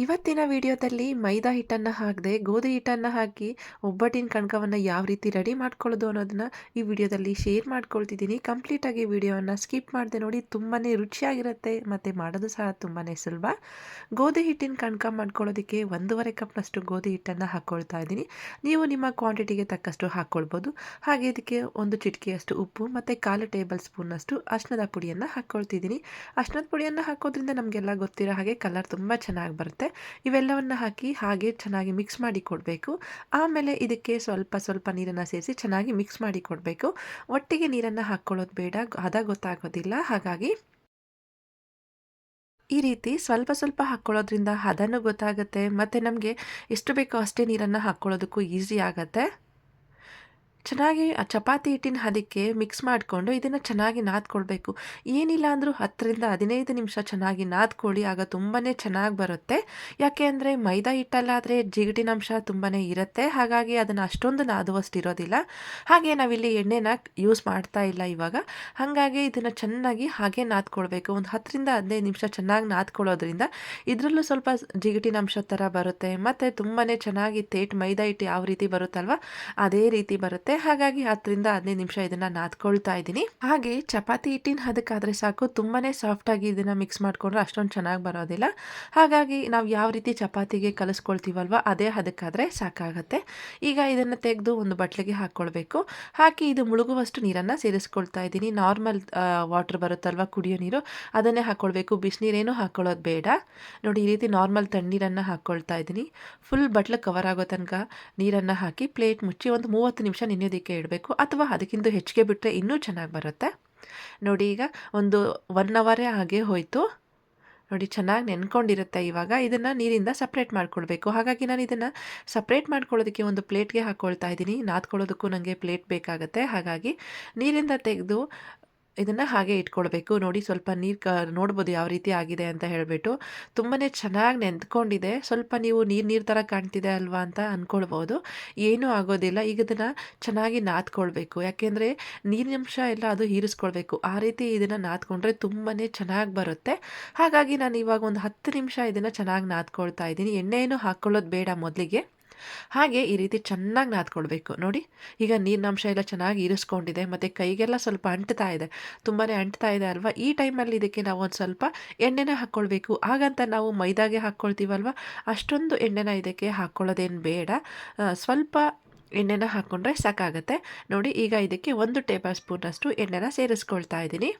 ಇವತ್ತಿನ ವಿಡಿಯೋದಲ್ಲಿ ಮೈದಾ ಹಿಟ್ಟನ್ನು ಹಾಕದೆ, ಗೋಧಿ ಹಿಟ್ಟನ್ನು ಹಾಕಿ ಒಬ್ಬಟ್ಟಿನ ಕಣಕವನ್ನು ಯಾವ ರೀತಿ ರೆಡಿ ಮಾಡ್ಕೊಳ್ಳೋದು ಅನ್ನೋದನ್ನ ಈ ವಿಡಿಯೋದಲ್ಲಿ ಶೇರ್ ಮಾಡ್ಕೊಳ್ತಿದ್ದೀನಿ. ಕಂಪ್ಲೀಟಾಗಿ ವಿಡಿಯೋವನ್ನು ಸ್ಕಿಪ್ ಮಾಡಿದೆ ನೋಡಿ ತುಂಬಾ ರುಚಿಯಾಗಿರುತ್ತೆ ಮತ್ತು ಮಾಡೋದು ಸಹ ತುಂಬಾ ಸುಲಭ. ಗೋಧಿ ಹಿಟ್ಟಿನ ಕಣಕ ಮಾಡ್ಕೊಳ್ಳೋದಕ್ಕೆ ಒಂದೂವರೆ ಕಪ್ನಷ್ಟು ಗೋಧಿ ಹಿಟ್ಟನ್ನು ಹಾಕ್ಕೊಳ್ತಾ ಇದ್ದೀನಿ. ನೀವು ನಿಮ್ಮ ಕ್ವಾಂಟಿಟಿಗೆ ತಕ್ಕಷ್ಟು ಹಾಕ್ಕೊಳ್ಬೋದು ಹಾಗೆ ಇದಕ್ಕೆ ಒಂದು ಚಿಟಿಕೆಯಷ್ಟು ಉಪ್ಪು ಮತ್ತು ಕಾಲು ಟೇಬಲ್ ಸ್ಪೂನಷ್ಟು ಅಷ್ಟದ ಪುಡಿಯನ್ನು ಹಾಕ್ಕೊಳ್ತಿದ್ದೀನಿ ಅಷ್ಟದ ಪುಡಿಯನ್ನು ಹಾಕೋದ್ರಿಂದ ನಮಗೆಲ್ಲ ಗೊತ್ತಿರೋ ಹಾಗೆ ಕಲರ್ ತುಂಬ ಚೆನ್ನಾಗಿ ಬರುತ್ತೆ. ಇವೆಲ್ಲವನ್ನು ಹಾಕಿ ಹಾಗೆ ಚೆನ್ನಾಗಿ ಮಿಕ್ಸ್ ಮಾಡಿ ಕೊಡಬೇಕು. ಆಮೇಲೆ ಇದಕ್ಕೆ ಸ್ವಲ್ಪ ಸ್ವಲ್ಪ ನೀರನ್ನು ಸೇರಿಸಿ ಚೆನ್ನಾಗಿ ಮಿಕ್ಸ್ ಮಾಡಿ ಕೊಡಬೇಕು. ಒಟ್ಟಿಗೆ ನೀರನ್ನು ಹಾಕ್ಕೊಳ್ಳೋದು ಬೇಡ ಹದ ಗೊತ್ತಾಗೋದಿಲ್ಲ. ಹಾಗಾಗಿ ಈ ರೀತಿ ಸ್ವಲ್ಪ ಸ್ವಲ್ಪ ಹಾಕ್ಕೊಳ್ಳೋದ್ರಿಂದ ಹದನೂ ಗೊತ್ತಾಗುತ್ತೆ. ಮತ್ತು ನಮಗೆ ಎಷ್ಟು ಬೇಕೋ ಅಷ್ಟೇ ನೀರನ್ನು ಹಾಕ್ಕೊಳ್ಳೋದಕ್ಕೂ ಈಸಿ ಆಗುತ್ತೆ. ಚೆನ್ನಾಗಿ ಆ ಚಪಾತಿ ಹಿಟ್ಟಿನ ಹದಕ್ಕೆ ಮಿಕ್ಸ್ ಮಾಡಿಕೊಂಡು ಇದನ್ನು ಚೆನ್ನಾಗಿ ನಾದ್ಕೊಳ್ಬೇಕು. ಏನಿಲ್ಲ ಅಂದರೂ ಹತ್ತರಿಂದ ಹದಿನೈದು ನಿಮಿಷ ಚೆನ್ನಾಗಿ ನಾದ್ಕೊಳ್ಳಿ. ಆಗ ತುಂಬಾ ಚೆನ್ನಾಗಿ ಬರುತ್ತೆ. ಯಾಕೆ ಅಂದರೆ ಮೈದಾ ಹಿಟ್ಟಲ್ಲಾದರೆ ಜಿಗಟಿನಂಶ ತುಂಬಾ ಇರುತ್ತೆ. ಹಾಗಾಗಿ ಅದನ್ನು ಅಷ್ಟೊಂದು ನಾದುವಷ್ಟು ಇರೋದಿಲ್ಲ ಹಾಗೆ ನಾವಿಲ್ಲಿ ಎಣ್ಣೆನ ಯೂಸ್ ಮಾಡ್ತಾ ಇಲ್ಲ ಇವಾಗ. ಹಾಗಾಗಿ ಇದನ್ನು ಚೆನ್ನಾಗಿ ಹಾಗೆ ನಾದ್ಕೊಳ್ಬೇಕು. ಒಂದು ಹತ್ತರಿಂದ ಹದಿನೈದು ನಿಮಿಷ ಚೆನ್ನಾಗಿ ನಾದ್ಕೊಳ್ಳೋದ್ರಿಂದ ಇದರಲ್ಲೂ ಸ್ವಲ್ಪ ಜಿಗಟಿನಂಶ ಥರ ಬರುತ್ತೆ. ಮತ್ತು ತುಂಬಾ ಚೆನ್ನಾಗಿ ತೇಟ್ ಮೈದಾ ಹಿಟ್ಟು ಯಾವ ರೀತಿ ಬರುತ್ತಲ್ವ, ಅದೇ ರೀತಿ ಬರುತ್ತೆ. ಹಾಗಾಗಿ ಹತ್ತರಿಂದ ಹದಿನೈದು ನಿಮಿಷ ಇದನ್ನ ನಾದ್ಕೊಳ್ತಾ ಇದ್ದೀನಿ. ಹಾಗೆ ಚಪಾತಿ ಹಿಟ್ಟಿನ ಹದಕ್ಕಾದ್ರೆ ಸಾಕು. ತುಂಬಾನೇ ಸಾಫ್ಟ್ ಆಗಿ ಇದನ್ನ ಮಿಕ್ಸ್ ಮಾಡ್ಕೊಂಡ್ರೆ ಅಷ್ಟೊಂದು ಚೆನ್ನಾಗಿ ಬರೋದಿಲ್ಲ. ಹಾಗಾಗಿ ನಾವು ಯಾವ ರೀತಿ ಚಪಾತಿಗೆ ಕಲಿಸ್ಕೊಳ್ತೀವಲ್ವ ಅದೇ ಹದಕ್ಕಾದ್ರೆ ಸಾಕಾಗತ್ತೆ. ಈಗ ಇದನ್ನ ತೆಗೆದು ಒಂದು ಬಟ್ಲಿಗೆ ಹಾಕೊಳ್ಬೇಕು. ಹಾಕಿ ಇದು ಮುಳುಗುವಷ್ಟು ನೀರನ್ನು ಸೇರಿಸ್ಕೊಳ್ತಾ ಇದ್ದೀನಿ. ನಾರ್ಮಲ್ ವಾಟರ್ ಬರುತ್ತಲ್ವ ಕುಡಿಯೋ ನೀರು ಅದನ್ನೇ ಹಾಕೊಳ್ಬೇಕು. ಬಿಸಿನೀರೇನು ಹಾಕೊಳ್ಳೋದು ಬೇಡ. ನೋಡಿ, ಈ ರೀತಿ ನಾರ್ಮಲ್ ತಣ್ಣೀರನ್ನು ಹಾಕ್ಕೊಳ್ತಾ ಇದ್ದೀನಿ. ಫುಲ್ ಬಟ್ಲು ಕವರ್ ಆಗೋ ತನಕ ನೀರನ್ನು ಹಾಕಿ ಪ್ಲೇಟ್ ಮುಚ್ಚಿ ಒಂದು ಮೂವತ್ತು ನಿಮಿಷ ನೆನೆ ನೆನೆಯೋದಕ್ಕೆ ಇಡಬೇಕು ಅಥವಾ ಅದಕ್ಕಿಂತ ಹೆಚ್ಚಿಗೆ ಬಿಟ್ಟರೆ ಇನ್ನೂ ಚೆನ್ನಾಗಿ ಬರುತ್ತೆ. ನೋಡಿ ಈಗ ಒಂದು ಒನ್ ಅವರೇ ಹಾಗೆ ಹೋಯಿತು. ನೋಡಿ ಚೆನ್ನಾಗಿ ನೆನ್ಕೊಂಡಿರುತ್ತೆ ಇವಾಗ. ಇದನ್ನು ನೀರಿಂದ ಸಪ್ರೇಟ್ ಮಾಡ್ಕೊಳ್ಬೇಕು. ಹಾಗಾಗಿ ನಾನು ಇದನ್ನು ಸಪ್ರೇಟ್ ಮಾಡ್ಕೊಳ್ಳೋದಕ್ಕೆ ಒಂದು ಪ್ಲೇಟ್ಗೆ ಹಾಕ್ಕೊಳ್ತಾ ಇದ್ದೀನಿ. ನಾದ್ಕೊಳ್ಳೋದಕ್ಕೂ ನನಗೆ ಪ್ಲೇಟ್ ಬೇಕಾಗುತ್ತೆ. ಹಾಗಾಗಿ ನೀರಿಂದ ತೆಗೆದು ಇದನ್ನು ಹಾಗೆ ಇಟ್ಕೊಳ್ಬೇಕು. ನೋಡಿ ಸ್ವಲ್ಪ ನೀರು ಕ, ನೋಡ್ಬೋದು ಯಾವ ರೀತಿ ಆಗಿದೆ ಅಂತ ಹೇಳಿಬಿಟ್ಟು ತುಂಬಾ ಚೆನ್ನಾಗಿ ನೆಂದ್ಕೊಂಡಿದೆ. ಸ್ವಲ್ಪ ನೀವು ನೀರು ನೀರು ಥರ ಕಾಣ್ತಿದೆ ಅಲ್ವಾ ಅಂತ ಅಂದ್ಕೊಳ್ಬೋದು ಏನೂ ಆಗೋದಿಲ್ಲ. ಈಗ ಇದನ್ನು ಚೆನ್ನಾಗಿ ನಾದ್ಕೊಳ್ಬೇಕು. ಯಾಕೆಂದರೆ ನೀರಿನಂಶ ಎಲ್ಲ ಅದು ಹೀರಿಸ್ಕೊಳ್ಬೇಕು. ಆ ರೀತಿ ಇದನ್ನು ನಾದ್ಕೊಂಡ್ರೆ ತುಂಬಾ ಚೆನ್ನಾಗಿ ಬರುತ್ತೆ. ಹಾಗಾಗಿ ನಾನು ಇವಾಗ ಒಂದು ಹತ್ತು ನಿಮಿಷ ಇದನ್ನು ಚೆನ್ನಾಗಿ ನಾದ್ಕೊಳ್ತಾ ಇದ್ದೀನಿ. ಎಣ್ಣೆಯನ್ನು ಹಾಕ್ಕೊಳ್ಳೋದು ಬೇಡ ಮೊದಲಿಗೆ. ಹಾಗೆ ಈ ರೀತಿ ಚೆನ್ನಾಗಿ ನಾದ್ಕೊಳ್ಬೇಕು. ನೋಡಿ, ಈಗ ನೀರಿನಂಶ ಎಲ್ಲ ಚೆನ್ನಾಗಿ ಇರಿಸ್ಕೊಂಡಿದೆ, ಮತ್ತು ಕೈಗೆಲ್ಲ ಸ್ವಲ್ಪ ಅಂಟ್ತಾ ಇದೆ. ತುಂಬಾ ಅಂಟ್ತಾ ಇದೆ ಅಲ್ವಾ? ಈ ಟೈಮಲ್ಲಿ ಇದಕ್ಕೆ ನಾವು ಒಂದು ಸ್ವಲ್ಪ ಎಣ್ಣೆನ ಹಾಕ್ಕೊಳ್ಬೇಕು. ಹಾಗಂತ ನಾವು ಮೈದಾಗೆ ಹಾಕ್ಕೊಳ್ತೀವಲ್ವ? ಅಷ್ಟೊಂದು ಎಣ್ಣೆನ ಇದಕ್ಕೆ ಹಾಕ್ಕೊಳ್ಳೋದೇನು ಬೇಡ. ಸ್ವಲ್ಪ ಎಣ್ಣೆನ ಹಾಕ್ಕೊಂಡ್ರೆ ಸಾಕಾಗುತ್ತೆ. ನೋಡಿ, ಈಗ ಇದಕ್ಕೆ ಒಂದು ಟೇಬಲ್ ಸ್ಪೂನಷ್ಟು ಎಣ್ಣೆನ ಸೇರಿಸ್ಕೊಳ್ತಾ ಇದ್ದೀನಿ.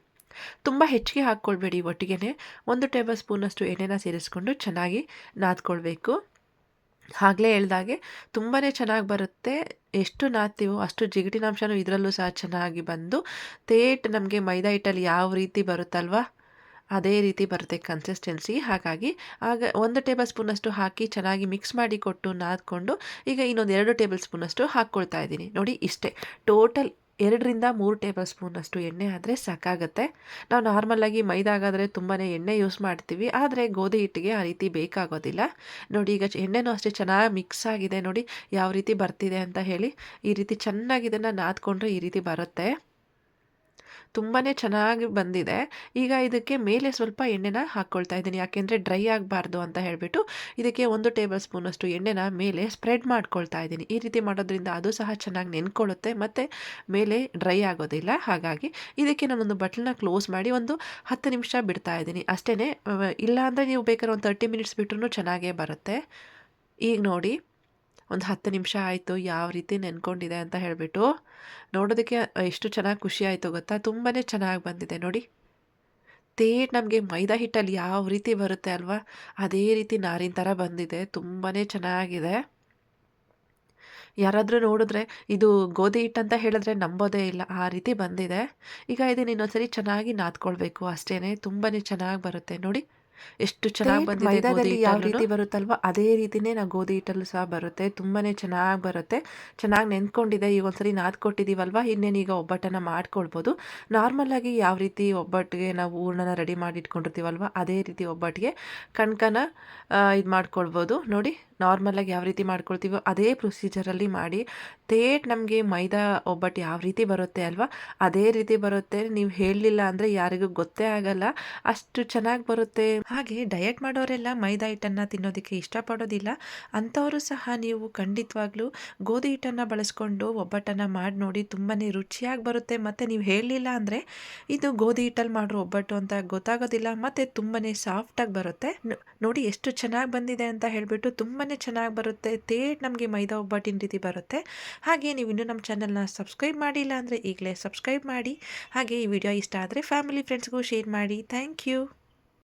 ತುಂಬ ಹೆಚ್ಚಿಗೆ ಹಾಕ್ಕೊಳ್ಬೇಡಿ ಒಟ್ಟಿಗೆ ಒಂದು ಟೇಬಲ್ ಸ್ಪೂನಷ್ಟು ಎಣ್ಣೆನ ಸೇರಿಸ್ಕೊಂಡು ಚೆನ್ನಾಗಿ ನಾದ್ಕೊಳ್ಬೇಕು. ಆಗಲೇ ಹೇಳ್ದಾಗೆ ತುಂಬಾ ಚೆನ್ನಾಗಿ ಬರುತ್ತೆ. ಎಷ್ಟು ನಾದ್ತೀವೋ ಅಷ್ಟು ಜಿಗಟಿನಾಂಶನೂ ಇದರಲ್ಲೂ ಸಹ ಚೆನ್ನಾಗಿ ಬಂದು ತೇಟ್ ನಮಗೆ ಮೈದಾ ಹಿಟ್ಟಲ್ಲಿ ಯಾವ ರೀತಿ ಬರುತ್ತಲ್ವ ಅದೇ ರೀತಿ ಬರುತ್ತೆ ಕನ್ಸಿಸ್ಟೆನ್ಸಿ ಹಾಗಾಗಿ ಆಗ ಒಂದು ಟೇಬಲ್ ಸ್ಪೂನಷ್ಟು ಹಾಕಿ ಚೆನ್ನಾಗಿ ಮಿಕ್ಸ್ ಮಾಡಿ ಕೊಟ್ಟು ನಾದ್ಕೊಂಡು ಈಗ ಇನ್ನೊಂದು ಎರಡು ಟೇಬಲ್ ಸ್ಪೂನಷ್ಟು ಹಾಕ್ಕೊಳ್ತಾ ಇದ್ದೀನಿ. ನೋಡಿ ಇಷ್ಟೇ. ಟೋಟಲ್ ಎರಡರಿಂದ ಮೂರು ಟೇಬಲ್ ಸ್ಪೂನಷ್ಟು ಎಣ್ಣೆ ಆದರೆ ಸಾಕಾಗುತ್ತೆ. ನಾವು ನಾರ್ಮಲಾಗಿ ಮೈದಾಗಾದರೆ ತುಂಬಾ ಎಣ್ಣೆ ಯೂಸ್ ಮಾಡ್ತೀವಿ. ಆದರೆ ಗೋಧಿ ಹಿಟ್ಟಿಗೆ ಆ ರೀತಿ ಬೇಕಾಗೋದಿಲ್ಲ. ನೋಡಿ, ಈಗ ಎಣ್ಣೆನೂ ಅಷ್ಟೇ ಚೆನ್ನಾಗಿ ಮಿಕ್ಸ್ ಆಗಿದೆ ನೋಡಿ, ಯಾವ ರೀತಿ ಬರ್ತಿದೆ ಅಂತ ಹೇಳಿ. ಈ ರೀತಿ ಚೆನ್ನಾಗಿ ಇದನ್ನು ನಾದ್ಕೊಂಡ್ರೆ ಈ ರೀತಿ ಬರುತ್ತೆ. ತುಂಬಾ ಚೆನ್ನಾಗಿ ಬಂದಿದೆ. ಈಗ ಇದಕ್ಕೆ ಮೇಲೆ ಸ್ವಲ್ಪ ಎಣ್ಣೆನ ಹಾಕ್ಕೊಳ್ತಾ ಇದ್ದೀನಿ. ಯಾಕೆಂದರೆ ಡ್ರೈ ಆಗಬಾರ್ದು ಅಂತ ಹೇಳಿಬಿಟ್ಟು ಇದಕ್ಕೆ ಒಂದು ಟೇಬಲ್ ಸ್ಪೂನಷ್ಟು ಎಣ್ಣೆನ ಮೇಲೆ ಸ್ಪ್ರೆಡ್ ಮಾಡ್ಕೊಳ್ತಾ ಇದ್ದೀನಿ. ಈ ರೀತಿ ಮಾಡೋದ್ರಿಂದ ಅದು ಸಹ ಚೆನ್ನಾಗಿ ನೆನ್ಕೊಳ್ಳುತ್ತೆ, ಮತ್ತು ಮೇಲೆ ಡ್ರೈ ಆಗೋದಿಲ್ಲ. ಹಾಗಾಗಿ ಇದಕ್ಕೆ ನಾನೊಂದು ಬಟ್ಲನ್ನ ಕ್ಲೋಸ್ ಮಾಡಿ ಒಂದು ಹತ್ತು ನಿಮಿಷ ಬಿಡ್ತಾ ಇದ್ದೀನಿ. ಅಷ್ಟೇ ಇಲ್ಲಾಂದರೆ ನೀವು ಬೇಕಾದ್ರೆ ಒಂದು ತರ್ಟಿ ಮಿನಿಟ್ಸ್ ಬಿಟ್ರೂ ಚೆನ್ನಾಗೇ ಬರುತ್ತೆ. ಈಗ ನೋಡಿ. ಒಂದು ಹತ್ತು ನಿಮಿಷ ಆಯಿತು, ಯಾವ ರೀತಿ ನೆನ್ಕೊಂಡಿದೆ ಅಂತ ಹೇಳಿಬಿಟ್ಟು ನೋಡೋದಕ್ಕೆ ಎಷ್ಟು ಚೆನ್ನಾಗಿ ಖುಷಿ ಆಯಿತು ಗೊತ್ತಾ? ತುಂಬಾ ಚೆನ್ನಾಗಿ ಬಂದಿದೆ ನೋಡಿ. ತೇಟ್ ನಮಗೆ ಮೈದಾ ಹಿಟ್ಟಲ್ಲಿ ಯಾವ ರೀತಿ ಬರುತ್ತೆ ಅಲ್ವಾ? ಅದೇ ರೀತಿ ನಾರಿನ ಥರ ಬಂದಿದೆ ತುಂಬಾ ಚೆನ್ನಾಗಿದೆ. ಯಾರಾದರೂ ನೋಡಿದ್ರೆ ಇದು ಗೋಧಿ ಹಿಟ್ಟು ಅಂತ ಹೇಳಿದ್ರೆ ನಂಬೋದೇ ಇಲ್ಲ, ಆ ರೀತಿ ಬಂದಿದೆ. ಈಗ ಇದನ್ನು ಇನ್ನೊಂದ್ಸರಿ ಚೆನ್ನಾಗಿ ನಾದ್ಕೊಳ್ಬೇಕು ಅಷ್ಟೇ ತುಂಬಾ ಚೆನ್ನಾಗಿ ಬರುತ್ತೆ ನೋಡಿ. ಎಷ್ಟು ಚೆನ್ನಾಗಿ ಬಂದಿದೆ ಮೈದಾದಲ್ಲಿ ಯಾವ ರೀತಿ ಬರುತ್ತಲ್ವ ಅದೇ ರೀತಿನೇ ನಾವು ಗೋಧಿ ಹಿಟ್ಟಲ್ಲೂ ಸಹ ಬರುತ್ತೆ. ತುಂಬಾ ಚೆನ್ನಾಗಿ ಬರುತ್ತೆ. ಚೆನ್ನಾಗಿ ನೆನ್ಕೊಂಡಿದೆ. ಈಗ ಒಂದ್ಸರಿ ನಾದ್ಕೊಟ್ಟಿದ್ದೀವಲ್ವ ಇನ್ನೇನು ಈಗ ಒಬ್ಬಟ್ಟನ್ನ ಮಾಡ್ಕೊಳ್ಬೋದು. ನಾರ್ಮಲ್ ಆಗಿ ಯಾವ ರೀತಿ ಒಬ್ಬಟ್ಟಿಗೆ ನಾವು ಹೂರ್ಣನ ರೆಡಿ ಮಾಡಿ ಇಟ್ಕೊಂಡಿರ್ತೀವಲ್ವ? ಅದೇ ರೀತಿ ಒಬ್ಬಟ್ಟಿಗೆ ಕಣ್ಕನ ಇದು ಮಾಡ್ಕೊಳ್ಬೋದು. ನೋಡಿ ನಾರ್ಮಲಾಗಿ ಯಾವ ರೀತಿ ಮಾಡ್ಕೊಳ್ತೀವೋ ಅದೇ ಪ್ರೊಸೀಜರಲ್ಲಿ ಮಾಡಿ. ತೇಟ್ ನಮಗೆ ಮೈದಾ ಒಬ್ಬಟ್ಟು ಯಾವ ರೀತಿ ಬರುತ್ತೆ ಅಲ್ವಾ? ಅದೇ ರೀತಿ ಬರುತ್ತೆ. ನೀವು ಹೇಳಲಿಲ್ಲ ಅಂದರೆ ಯಾರಿಗೂ ಗೊತ್ತೇ ಆಗಲ್ಲ. ಅಷ್ಟು ಚೆನ್ನಾಗಿ ಬರುತ್ತೆ. ಹಾಗೆ ಡಯಟ್ ಮಾಡೋರೆಲ್ಲ ಮೈದಾ ಹಿಟ್ಟನ್ನು ತಿನ್ನೋದಕ್ಕೆ ಇಷ್ಟಪಡೋದಿಲ್ಲ. ಅಂಥವರು ಸಹ ನೀವು ಖಂಡಿತವಾಗ್ಲೂ ಗೋಧಿ ಹಿಟ್ಟನ್ನು ಬಳಸ್ಕೊಂಡು ಒಬ್ಬಟ್ಟನ್ನು ಮಾಡಿ ನೋಡಿ ತುಂಬಾ ರುಚಿಯಾಗಿ ಬರುತ್ತೆ. ಮತ್ತು ನೀವು ಹೇಳಲಿಲ್ಲ ಅಂದರೆ ಇದು ಗೋಧಿ ಹಿಟ್ಟಲ್ಲಿ ಮಾಡಿರೋ ಒಬ್ಬಟ್ಟು ಅಂತ ಗೊತ್ತಾಗೋದಿಲ್ಲ. ಮತ್ತು ತುಂಬಾ ಸಾಫ್ಟಾಗಿ ಬರುತ್ತೆ. ನೋಡಿ ಎಷ್ಟು ಚೆನ್ನಾಗಿ ಬಂದಿದೆ ಅಂತ ಹೇಳಿಬಿಟ್ಟು ತುಂಬಾ ಚೆನ್ನಾಗಿ ಬರುತ್ತೆ. ತೇಟ್ ನಮಗೆ ಮೈದಾ ಒಬ್ಬಟ್ಟಿನ ರೀತಿ ಬರುತ್ತೆ. ಹಾಗೆ ನೀವು ಇನ್ನೂ ನಮ್ಮ ಚಾನಲ್ನ ಸಬ್ಸ್ಕ್ರೈಬ್ ಮಾಡಿಲ್ಲ ಅಂದರೆ ಈಗಲೇ ಸಬ್ಸ್ಕ್ರೈಬ್ ಮಾಡಿ. ಹಾಗೆ ಈ ವಿಡಿಯೋ ಇಷ್ಟ ಆದರೆ ಫ್ಯಾಮಿಲಿ ಫ್ರೆಂಡ್ಸ್ಗೂ ಶೇರ್ ಮಾಡಿ. Thank you